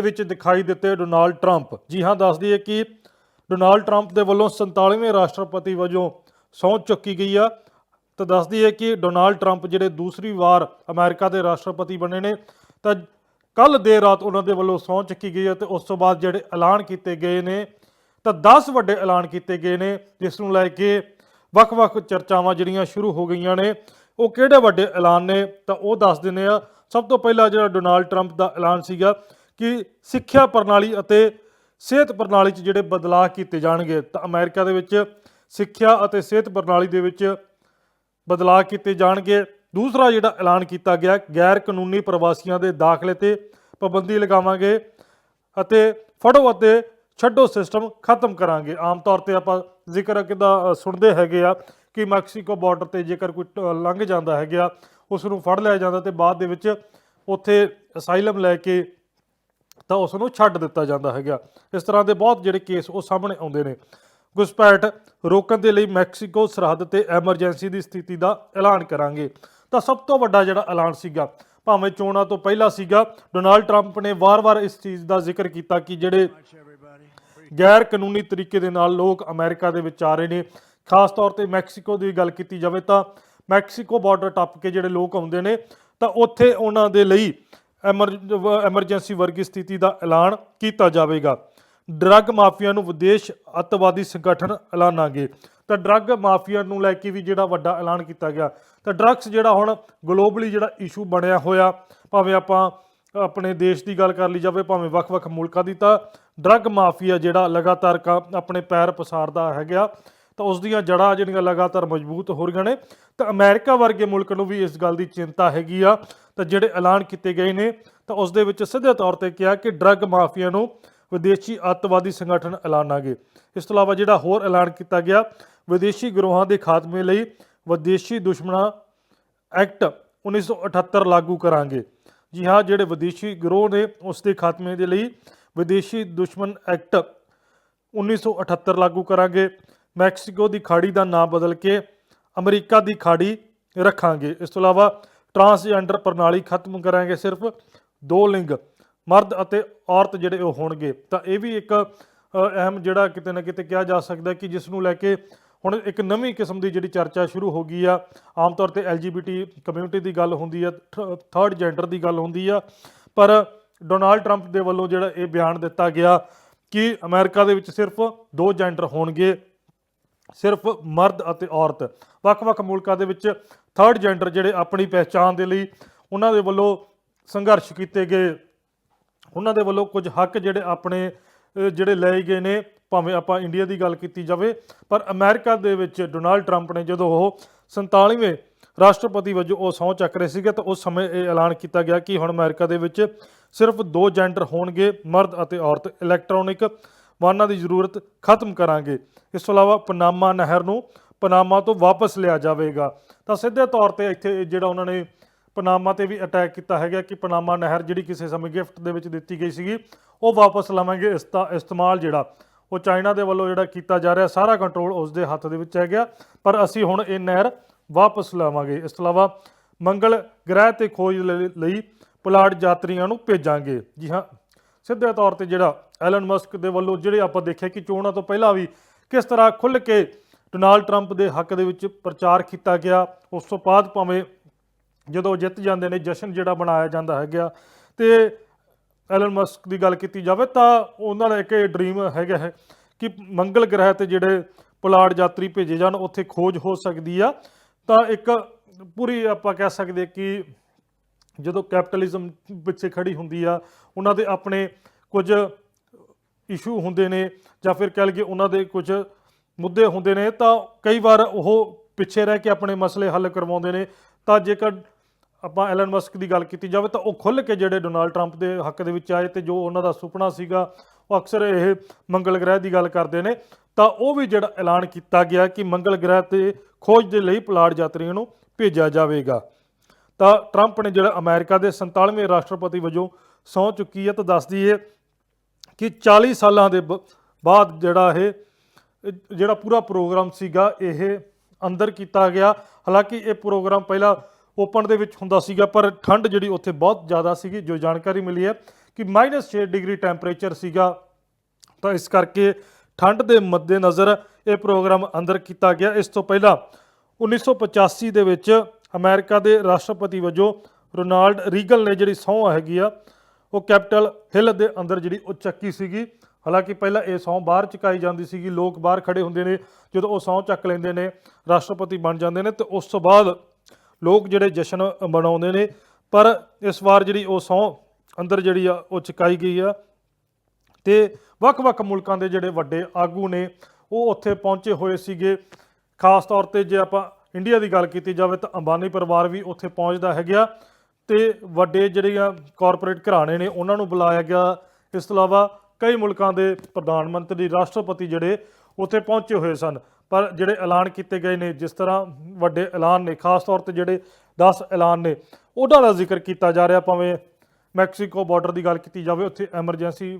ਵਿੱਚ ਦਿਖਾਈ ਦਿੱਤੇ ਡੋਨਾਲਡ ਟਰੰਪ। ਜੀ ਹਾਂ, ਦੱਸ ਦਈਏ ਕਿ ਡੋਨਾਲਡ ਟਰੰਪ ਦੇ ਵੱਲੋਂ 47ਵੇਂ ਰਾਸ਼ਟਰਪਤੀ ਵਜੋਂ ਸਹੁੰ ਚੁੱਕੀ ਗਈ ਆ। ਤਾਂ ਦੱਸ ਦਈਏ ਕਿ ਡੋਨਾਲਡ ਟਰੰਪ ਜਿਹੜੇ ਦੂਸਰੀ ਵਾਰ ਅਮਰੀਕਾ ਦੇ ਰਾਸ਼ਟਰਪਤੀ ਬਣੇ ਨੇ, ਤਾਂ ਕੱਲ ਦੇਰ ਰਾਤ ਉਹਨਾਂ ਦੇ ਵੱਲੋਂ ਸਹੁੰ ਚੁੱਕੀ ਗਈ ਹੈ ਤੇ ਉਸ ਤੋਂ ਬਾਅਦ ਜਿਹੜੇ ਐਲਾਨ ਕੀਤੇ ਗਏ ਨੇ, ਤਾਂ 10 ਵੱਡੇ ਐਲਾਨ ਕੀਤੇ ਗਏ ਨੇ, ਜਿਸ ਨੂੰ ਲੈ ਕੇ ਵੱਖ-ਵੱਖ ਚਰਚਾਵਾਂ ਜਿਹੜੀਆਂ ਸ਼ੁਰੂ ਹੋ ਗਈਆਂ ਨੇ, ਉਹ ਕਿਹੜੇ ਵੱਡੇ ਐਲਾਨ ਨੇ, ਤਾਂ ਉਹ ਦੱਸ ਦਿੰਦੇ ਆ। ਸਭ ਤੋਂ ਪਹਿਲਾਂ ਜਿਹੜਾ ਡੋਨਾਲਡ ਟਰੰਪ ਦਾ ਐਲਾਨ ਸੀਗਾ ਕਿ ਸਿੱਖਿਆ ਪ੍ਰਣਾਲੀ ਅਤੇ ਸਿਹਤ ਪ੍ਰਣਾਲੀ 'ਚ ਜਿਹੜੇ ਬਦਲਾਅ ਕੀਤੇ ਜਾਣਗੇ, ਤਾਂ ਅਮਰੀਕਾ ਦੇ ਵਿੱਚ ਸਿੱਖਿਆ ਅਤੇ ਸਿਹਤ ਪ੍ਰਣਾਲੀ ਦੇ ਵਿੱਚ ਬਦਲਾਅ ਕੀਤੇ ਜਾਣਗੇ। ਦੂਸਰਾ ਜਿਹੜਾ ਐਲਾਨ ਕੀਤਾ ਗਿਆ ਗੈਰ ਕਾਨੂੰਨੀ ਪ੍ਰਵਾਸੀਆਂ ਦੇ ਦਾਖਲੇ ਤੇ ਪਾਬੰਦੀ ਲਗਾਵਾਂਗੇ ਅਤੇ ਫੜੋ ਅਤੇ ਛੱਡੋ ਸਿਸਟਮ ਖਤਮ ਕਰਾਂਗੇ। ਆਮ ਤੌਰ ਤੇ ਆਪਾਂ ਜ਼ਿਕਰ ਕਿਦਾ ਸੁਣਦੇ ਹੈਗੇ ਆ ਕਿ ਮੈਕਸੀਕੋ ਬਾਰਡਰ ਤੇ ਜੇਕਰ ਕੋਈ ਟ- ਲੰਘ ਜਾਂਦਾ ਹੈਗਾ ਉਸ ਨੂੰ ਫੜ ਲਿਆ ਜਾਂਦਾ ਤੇ ਬਾਅਦ ਦੇ ਵਿੱਚ ਉੱਥੇ ਅਸਾਈਲਮ ਲੈ ਕੇ ਤਾਂ ਉਸ ਨੂੰ ਛੱਡ ਦਿੱਤਾ ਜਾਂਦਾ ਹੈਗਾ। ਇਸ ਤਰ੍ਹਾਂ ਦੇ ਬਹੁਤ ਜਿਹੜੇ ਕੇਸ ਉਹ ਸਾਹਮਣੇ ਆਉਂਦੇ ਨੇ। ਘੁਸਪੈਠ ਰੋਕਣ ਦੇ ਲਈ ਮੈਕਸੀਕੋ ਸਰਹੱਦ ਤੇ ਐਮਰਜੈਂਸੀ ਦੀ ਸਥਿਤੀ ਦਾ ਐਲਾਨ ਕਰਾਂਗੇ। ਤਾਂ ਸਭ ਤੋਂ ਵੱਡਾ ਜਿਹੜਾ ਐਲਾਨ ਸੀਗਾ, ਭਾਵੇਂ ਚੋਣਾਂ ਤੋਂ ਪਹਿਲਾਂ ਸੀਗਾ, ਡੋਨਾਲਡ ਟਰੰਪ ਨੇ ਵਾਰ-ਵਾਰ ਇਸ ਚੀਜ਼ ਦਾ ਜ਼ਿਕਰ ਕੀਤਾ ਕਿ ਜਿਹੜੇ ਗੈਰ ਕਾਨੂੰਨੀ ਤਰੀਕੇ ਦੇ ਨਾਲ ਲੋਕ ਅਮਰੀਕਾ ਦੇ ਵਿੱਚ ਆ ਰਹੇ ਨੇ, ਖਾਸ ਤੌਰ ਤੇ ਮੈਕਸੀਕੋ ਦੀ ਗੱਲ ਕੀਤੀ ਜਾਵੇ ਤਾਂ ਮੈਕਸੀਕੋ ਬਾਰਡਰ ਟੱਪ ਕੇ ਜਿਹੜੇ ਲੋਕ ਆਉਂਦੇ ਨੇ, ਤਾਂ ਉੱਥੇ ਉਹਨਾਂ ਦੇ ਲਈ ਐਮਰਜੈਂਸੀ ਵਰਗੀ ਸਥਿਤੀ ਦਾ ਐਲਾਨ ਕੀਤਾ ਜਾਵੇਗਾ। ਡਰੱਗ ਮਾਫੀਆ ਨੂੰ ਵਿਦੇਸ਼ ਅੱਤਵਾਦੀ ਸੰਗਠਨ ਐਲਾਨਾਂਗੇ। ਤਾਂ ਡਰੱਗ ਮਾਫੀਆ ਨੂੰ ਲੈ ਕੇ ਵੀ ਜਿਹੜਾ ਵੱਡਾ ਐਲਾਨ ਕੀਤਾ ਗਿਆ। ਤਾਂ ਡਰੱਗਸ ਜਿਹੜਾ ਹੁਣ ਗਲੋਬਲੀ ਜਿਹੜਾ ਇਸ਼ੂ ਬਣਿਆ ਹੋਇਆ, ਭਾਵੇਂ ਆਪਾਂ ਆਪਣੇ ਦੇਸ਼ ਦੀ ਗੱਲ ਕਰ ਲਈ ਜਾਵੇ, ਭਾਵੇਂ ਵੱਖ-ਵੱਖ ਮੁਲਕਾਂ ਦੀ, ਤਾਂ ਡਰੱਗ ਮਾਫੀਆ ਜਿਹੜਾ ਲਗਾਤਾਰ ਕ- ਆਪਣੇ ਪੈਰ ਪਸਾਰਦਾ ਹੈਗਾ। ਤਾਂ ਉਸ ਦੀਆਂ ਜੜ੍ਹਾਂ ਜਿਹੜੀਆਂ ਲਗਾਤਾਰ ਮਜ਼ਬੂਤ ਹੋ ਰਹੀਆਂ ਨੇ। ਤਾਂ ਅਮਰੀਕਾ ਵਰਗੇ ਮੁਲਕ ਨੂੰ ਵੀ ਇਸ ਗੱਲ ਦੀ ਚਿੰਤਾ ਹੈਗੀ ਆ ਤਾਂ ਜਿਹੜੇ ਐਲਾਨ ਕੀਤੇ ਗਏ ਨੇ, ਤਾਂ ਉਸ ਦੇ ਵਿੱਚ ਸਿੱਧੇ ਤੌਰ ਤੇ ਕਿਹਾ ਕਿ ਡਰੱਗ ਮਾਫੀਆ ਨੂੰ ਵਿਦੇਸ਼ੀ ਅੱਤਵਾਦੀ ਸੰਗਠਨ ਐਲਾਨਾਂਗੇ। ਇਸ ਤੋਂ ਇਲਾਵਾ ਜਿਹੜਾ ਹੋਰ ਐਲਾਨ ਕੀਤਾ ਗਿਆ, ਵਿਦੇਸ਼ੀ ਗਰੋਹਾਂ ਦੇ ਖਾਤਮੇ ਲਈ ਵਿਦੇਸ਼ੀ ਦੁਸ਼ਮਣਾਂ ਐਕਟ 1978 ਲਾਗੂ ਕਰਾਂਗੇ। ਜੀ ਹਾਂ, ਜਿਹੜੇ ਵਿਦੇਸ਼ੀ ਗਰੋਹ ਨੇ, ਉਸ ਦੇ ਖਾਤਮੇ ਦੇ ਲਈ ਵਿਦੇਸ਼ੀ ਦੁਸ਼ਮਣ ਐਕਟ 1978 ਲਾਗੂ ਕਰਾਂਗੇ। ਮੈਕਸੀਕੋ ਦੀ ਖਾੜੀ ਦਾ ਨਾਮ ਬਦਲ ਕੇ ਅਮਰੀਕਾ ਦੀ ਖਾੜੀ ਰੱਖਾਂਗੇ। ਇਸ ਤੋਂ ਇਲਾਵਾ ਟਰਾਂਸਜੈਂਡਰ ਪ੍ਰਣਾਲੀ ਖਤਮ ਕਰਾਂਗੇ ਸਿਰਫ ਦੋ ਲਿੰਗ, ਮਰਦ ਅਤੇ ਔਰਤ ਜਿਹੜੇ ਉਹ ਹੋਣਗੇ। ਤਾਂ ਇਹ ਵੀ ਇੱਕ ਅਹਿਮ ਜਿਹੜਾ ਕਿਤੇ ਨਾ ਕਿਤੇ ਕਿਹਾ ਜਾ ਸਕਦਾ ਕਿ ਜਿਸ ਨੂੰ ਲੈ ਕੇ ਹੁਣ ਇੱਕ ਨਵੀਂ ਕਿਸਮ ਦੀ ਜਿਹੜੀ ਚਰਚਾ ਸ਼ੁਰੂ ਹੋ ਗਈ ਆ, ਆਮ ਤੌਰ ਤੇ ਐਲਜੀਬੀਟੀ ਕਮਿਊਨਿਟੀ ਦੀ ਗੱਲ ਹੁੰਦੀ ਆ ਥਰਡ ਜੈਂਡਰ ਦੀ ਗੱਲ ਹੁੰਦੀ ਆ। ਪਰ ਡੋਨਾਲਡ ਟਰੰਪ ਦੇ ਵੱਲੋਂ ਜਿਹੜਾ ਇਹ ਬਿਆਨ ਦਿੱਤਾ ਗਿਆ ਕਿ ਅਮਰੀਕਾ ਦੇ ਵਿੱਚ ਸਿਰਫ ਦੋ ਜੈਂਡਰ ਹੋਣਗੇ ਸਿਰਫ ਮਰਦ ਅਤੇ ਔਰਤ। ਵੱਖ-ਵੱਖ ਮੁਲਕਾਂ ਦੇ ਵਿੱਚ ਥਰਡ ਜੈਂਡਰ ਜਿਹੜੇ ਆਪਣੀ ਪਹਿਚਾਣ ਦੇ ਲਈ ਉਹਨਾਂ ਦੇ ਵੱਲੋਂ ਸੰਘਰਸ਼ ਕੀਤੇ ਗਏ। ਉਹਨਾਂ ਦੇ ਵੱਲੋਂ ਕੁਝ ਹੱਕ ਜਿਹੜੇ ਆਪਣੇ ਜਿਹੜੇ ਲਏ ਗਏ ਨੇ, ਭਾਵੇਂ ਆਪਾਂ ਇੰਡੀਆ ਦੀ ਗੱਲ ਕੀਤੀ ਜਾਵੇ। ਪਰ ਅਮਰੀਕਾ ਦੇ ਵਿੱਚ ਡੋਨਾਲਡ ਟਰੰਪ ਨੇ ਜਦੋਂ ਉਹ 47ਵੇਂ ਰਾਸ਼ਟਰਪਤੀ ਵਜੋਂ ਉਹ ਸਹੁੰ ਚੱਕ ਰਹੇ ਸੀਗੇ, ਤਾਂ ਉਸ ਸਮੇਂ ਇਹ ਐਲਾਨ ਕੀਤਾ ਗਿਆ ਕਿ ਹੁਣ ਅਮਰੀਕਾ ਦੇ ਵਿੱਚ ਸਿਰਫ ਦੋ ਜੈਂਡਰ ਹੋਣਗੇ, ਮਰਦ ਅਤੇ ਔਰਤ। ਇਲੈਕਟ੍ਰੋਨਿਕ ਵਾਹਨਾਂ ਦੀ ਜ਼ਰੂਰਤ ਖਤਮ ਕਰਾਂਗੇ। ਇਸ ਤੋਂ ਇਲਾਵਾ ਪਨਾਮਾ ਨਹਿਰ ਨੂੰ ਪਨਾਮਾ ਤੋਂ ਵਾਪਸ ਲਿਆ ਜਾਵੇਗਾ। ਤਾਂ ਸਿੱਧੇ ਤੌਰ ਤੇ ਇੱਥੇ ਜਿਹੜਾ ਉਹਨਾਂ ਨੇ ਪਨਾਮਾ ਤੇ ਵੀ ਅਟੈਕ ਕੀਤਾ ਹੈਗਾ ਕਿ ਪਨਾਮਾ ਨਹਿਰ ਜਿਹੜੀ ਕਿਸੇ ਸਮੇਂ ਗਿਫਟ ਦੇ ਵਿੱਚ ਦਿੱਤੀ ਗਈ ਸੀਗੀ, ਉਹ ਵਾਪਸ ਲਵਾਂਗੇ। ਇਸ ਦਾ ਇਸਤੇਮਾਲ ਜਿਹੜਾ ਉਹ ਚਾਈਨਾ ਦੇ ਵੱਲੋਂ ਜਿਹੜਾ ਕੀਤਾ ਜਾ ਰਿਹਾ, ਸਾਰਾ ਕੰਟਰੋਲ ਉਸ ਦੇ ਹੱਥ ਦੇ ਵਿੱਚ ਹੈਗਾ। ਪਰ ਅਸੀਂ ਹੁਣ ਇਹ ਨਹਿਰ ਵਾਪਸ ਲਾਵਾਂਗੇ। ਇਸ ਤੋਂ ਇਲਾਵਾ ਮੰਗਲ ਗ੍ਰਹਿ ਤੇ ਖੋਜ ਲਈ- ਲਈ ਪੁਲਾੜ ਯਾਤਰੀਆਂ ਨੂੰ ਭੇਜਾਂਗੇ। ਜੀ ਹਾਂ ਸਿੱਧੇ ਤੌਰ ਤੇ ਜਿਹੜਾ ਐਲਨ ਮਸਕ ਦੇ ਵੱਲੋਂ ਜਿਹੜੇ ਆਪਾਂ ਦੇਖਿਆ ਕਿ ਚੋਣਾਂ ਤੋਂ ਪਹਿਲਾਂ ਵੀ ਕਿਸ ਤਰ੍ਹਾਂ ਖੁੱਲ੍ਹ ਕੇ ਡੋਨਾਲਡ ਟਰੰਪ ਦੇ ਹੱਕ ਦੇ ਵਿੱਚ ਪ੍ਰਚਾਰ ਕੀਤਾ ਗਿਆ, ਉਸ ਤੋਂ ਬਾਅਦ ਭਾਵੇਂ ਜਦੋਂ ਜਿੱਤ ਜਾਂਦੇ ਨੇ, ਜਸ਼ਨ ਜਿਹੜਾ ਬਣਾਇਆ ਜਾਂਦਾ ਹੈਗਾ ਤੇ ਐਲਨ ਮਸਕ ਦੀ ਗੱਲ ਕੀਤੀ ਜਾਵੇ ਤਾਂ ਉਹਨਾਂ ਦਾ ਇੱਕ ਡ੍ਰੀਮ ਹੈਗਾ ਹੈ ਕਿ ਮੰਗਲ ਗ੍ਰਹਿ ਤੇ ਜਿਹੜੇ ਪੁਲਾੜ ਯਾਤਰੀ ਭੇਜੇ ਜਾਣ, ਉੱਥੇ ਖੋਜ ਹੋ ਸਕਦੀ ਆ। ਤਾਂ ਇੱਕ ਪੂਰੀ ਆਪਾਂ ਕਹਿ ਸਕਦੇ ਕਿ ਜਦੋਂ ਕੈਪੀਟਲਿਜ਼ਮ ਪਿੱਛੇ ਖੜੀ ਹੁੰਦੀ ਆ, ਉਹਨਾਂ ਦੇ ਆਪਣੇ ਕੁਝ ਇਸ਼ੂ ਹੁੰਦੇ ਨੇ ਜਾਂ ਫਿਰ ਕਹਿ ਲਈਏ ਉਹਨਾਂ ਦੇ ਕੁਝ ਮੁੱਦੇ ਹੁੰਦੇ ਨੇ, ਤਾਂ ਕਈ ਵਾਰ ਉਹ ਪਿੱਛੇ ਰਹਿ ਕੇ ਆਪਣੇ ਮਸਲੇ ਹੱਲ ਕਰਵਾਉਂਦੇ ਨੇ। ਤਾਂ ਜੇਕਰ ਆਪਾਂ ਐਲਨ ਮਸਕ ਦੀ ਗੱਲ ਕੀਤੀ ਜਾਵੇ, ਤਾਂ ਉਹ ਖੁੱਲ੍ਹ ਕੇ ਜਿਹੜੇ ਡੋਨਾਲਡ ਟਰੰਪ ਦੇ ਹੱਕ ਦੇ ਵਿੱਚ ਆਏ ਤੇ ਜੋ ਉਹਨਾਂ ਦਾ ਸੁਪਨਾ ਸੀਗਾ, ਉਹ ਅਕਸਰ ਇਹ ਮੰਗਲ ਗ੍ਰਹਿ ਦੀ ਗੱਲ ਕਰਦੇ ਨੇ। ਤਾਂ ਉਹ ਵੀ ਜਿਹੜਾ ਐਲਾਨ ਕੀਤਾ ਗਿਆ ਕਿ ਮੰਗਲ ਗ੍ਰਹਿ ਤੇ ਖੋਜ ਦੇ ਲਈ ਪਲਾੜ ਯਾਤਰੀਆਂ ਨੂੰ ਭੇਜਿਆ ਜਾਵੇਗਾ। ਤਾਂ ਟਰੰਪ ਨੇ ਜਿਹੜਾ ਅਮਰੀਕਾ ਦੇ 47ਵੇਂ ਰਾਸ਼ਟਰਪਤੀ ਵਜੋਂ ਸਹੁੰ ਚੁੱਕੀ ਹੈ ਤਾਂ ਦੱਸਦੀ ਹੈ ਕਿ 40 ਸਾਲਾਂ ਦੇ ਬ- ਬਾਅਦ ਜਿਹੜਾ ਇਹ, ਜਿਹੜਾ ਪੂਰਾ ਪ੍ਰੋਗਰਾਮ ਸੀਗਾ, ਇਹ ਅੰਦਰ ਕੀਤਾ ਗਿਆ। ਹਾਲਾਂਕਿ ਇਹ ਪ੍ਰੋਗਰਾਮ ਪਹਿਲਾਂ ਓਪਨ ਦੇ ਵਿੱਚ ਹੁੰਦਾ ਸੀਗਾ, ਪਰ ਠੰਡ ਜਿਹੜੀ ਉੱਥੇ ਬਹੁਤ ਜ਼ਿਆਦਾ ਸੀਗੀ, ਜੋ ਜਾਣਕਾਰੀ ਮਿਲੀ ਹੈ ਕਿ -6 ਡਿਗਰੀ ਟੈਂਪਰੇਚਰ ਸੀਗਾ। ਤਾਂ ਇਸ ਕਰਕੇ ਠੰਡ ਦੇ ਮੱਦੇਨਜ਼ਰ ਇਹ ਪ੍ਰੋਗਰਾਮ ਅੰਦਰ ਕੀਤਾ ਗਿਆ। ਇਸ ਤੋਂ ਪਹਿਲਾਂ 1985 ਦੇ ਵਿੱਚ ਅਮਰੀਕਾ ਦੇ ਰਾਸ਼ਟਰਪਤੀ ਵਜੋਂ ਰੋਨਾਲਡ ਰੀਗਲ ਨੇ ਜਿਹੜੀ ਸਹੁੰ ਹੈਗੀ ਆ, ਉਹ ਕੈਪੀਟਲ ਹਿੱਲ ਦੇ ਅੰਦਰ ਜਿਹੜੀ ਉਹ ਚੱਕੀ ਸੀਗੀ। ਹਾਲਾਂਕਿ ਪਹਿਲਾਂ ਇਹ ਸਹੁੰ ਬਾਹਰ ਚੁਕਾਈ ਜਾਂਦੀ ਸੀਗੀ, ਲੋਕ ਬਾਹਰ ਖੜੇ ਹੁੰਦੇ ਨੇ, ਜਦੋਂ ਉਹ ਸਹੁੰ ਚੱਕ ਲੈਂਦੇ ਨੇ, ਰਾਸ਼ਟਰਪਤੀ ਬਣ ਜਾਂਦੇ ਨੇ ਤੇ ਉਸ ਤੋਂ ਬਾਅਦ ਲੋਕ ਜਿਹੜੇ ਜਸ਼ਨ ਮਨਾਉਂਦੇ ਨੇ, ਪਰ ਇਸ ਵਾਰ ਜਿਹੜੀ ਉਹ ਸਹੁੰ ਅੰਦਰ ਜਿਹੜੀ ਆ, ਉਹ ਚੁਕਾਈ ਗਈ ਆ। ਤੇ ਵੱਖ-ਵੱਖ ਮੁਲਕਾਂ ਦੇ ਜਿਹੜੇ ਵੱਡੇ ਆਗੂ ਨੇ, ਉਹ ਉੱਥੇ ਪਹੁੰਚੇ ਹੋਏ ਸੀਗੇ। ਖਾਸ ਤੌਰ ਤੇ ਜੇ ਆਪਾਂ ਇੰਡੀਆ ਦੀ ਗੱਲ ਕੀਤੀ ਜਾਵੇ ਤਾਂ ਅੰਬਾਨੀ ਪਰਿਵਾਰ ਵੀ ਉੱਥੇ ਪਹੁੰਚਦਾ ਹੈਗਾ ਤੇ ਵੱਡੇ ਜਿਹੜੀਆਂ ਕਾਰਪੋਰੇਟ ਘਰਾਣੇ ਨੇ, ਉਹਨਾਂ ਨੂੰ ਬੁਲਾਇਆ ਗਿਆ। ਇਸ ਤੋਂ ਇਲਾਵਾ ਕਈ ਮੁਲਕਾਂ ਦੇ ਪ੍ਰਧਾਨ ਮੰਤਰੀ, ਰਾਸ਼ਟਰਪਤੀ ਜਿਹੜੇ ਉੱਥੇ ਪਹੁੰਚੇ ਹੋਏ ਸਨ। ਪਰ ਜਿਹੜੇ ਐਲਾਨ ਕੀਤੇ ਗਏ ਨੇ, ਜਿਸ ਤਰ੍ਹਾਂ ਵੱਡੇ ਐਲਾਨ ਨੇ, ਖਾਸ ਤੌਰ ਤੇ ਜਿਹੜੇ 10 ਐਲਾਨ ਨੇ ਉਹਨਾਂ ਦਾ ਜ਼ਿਕਰ ਕੀਤਾ ਜਾ ਰਿਹਾ। ਭਾਵੇਂ ਮੈਕਸੀਕੋ ਬਾਰਡਰ ਦੀ ਗੱਲ ਕੀਤੀ ਜਾਵੇ, ਉੱਥੇ ਐਮਰਜੈਂਸੀ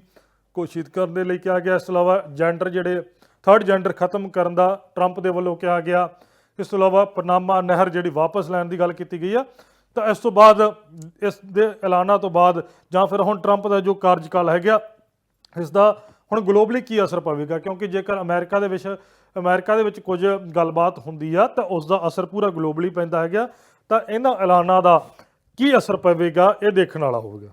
ਘੋਸ਼ਿਤ ਕਰਨ ਦੇ ਲਈ ਕਿਹਾ ਗਿਆ। ਇਸ ਤੋਂ ਇਲਾਵਾ ਜੈਂਡਰ ਜਿਹੜੇ ਥਰਡ ਜੈਂਡਰ ਖਤਮ ਕਰਨ ਦਾ ਟਰੰਪ ਦੇ ਵੱਲੋਂ ਕਿਹਾ ਗਿਆ। ਇਸ ਤੋਂ ਇਲਾਵਾ ਪਨਾਮਾ ਨਹਿਰ ਜਿਹੜੀ ਵਾਪਸ ਲੈਣ ਦੀ ਗੱਲ ਕੀਤੀ ਗਈ ਆ, ਤਾਂ ਇਸ ਤੋਂ ਬਾਅਦ, ਇਸ ਦੇ ਐਲਾਨਾਂ ਤੋਂ ਬਾਅਦ ਜਾਂ ਫਿਰ ਹੁਣ ਟਰੰਪ ਦਾ ਜੋ ਕਾਰਜਕਾਲ ਹੈਗਾ, ਇਸ ਦਾ ਹੁਣ ਗਲੋਬਲੀ ਕੀ ਅਸਰ ਪਵੇਗਾ? ਕਿਉਂਕਿ ਜੇਕਰ ਅਮਰੀਕਾ ਦੇ ਵਿੱਚ, ਅਮਰੀਕਾ ਦੇ ਵਿੱਚ ਕੁਝ ਗੱਲਬਾਤ ਹੁੰਦੀ ਆ, ਤਾਂ ਉਸ ਦਾ ਅਸਰ ਪੂਰਾ ਗਲੋਬਲੀ ਪੈਂਦਾ ਹੈਗਾ, ਤਾਂ ਇਹਨਾਂ ਐਲਾਨਾਂ ਦਾ ਕੀ ਅਸਰ ਪਵੇਗਾ, ਇਹ ਦੇਖਣ ਵਾਲਾ ਹੋਵੇਗਾ।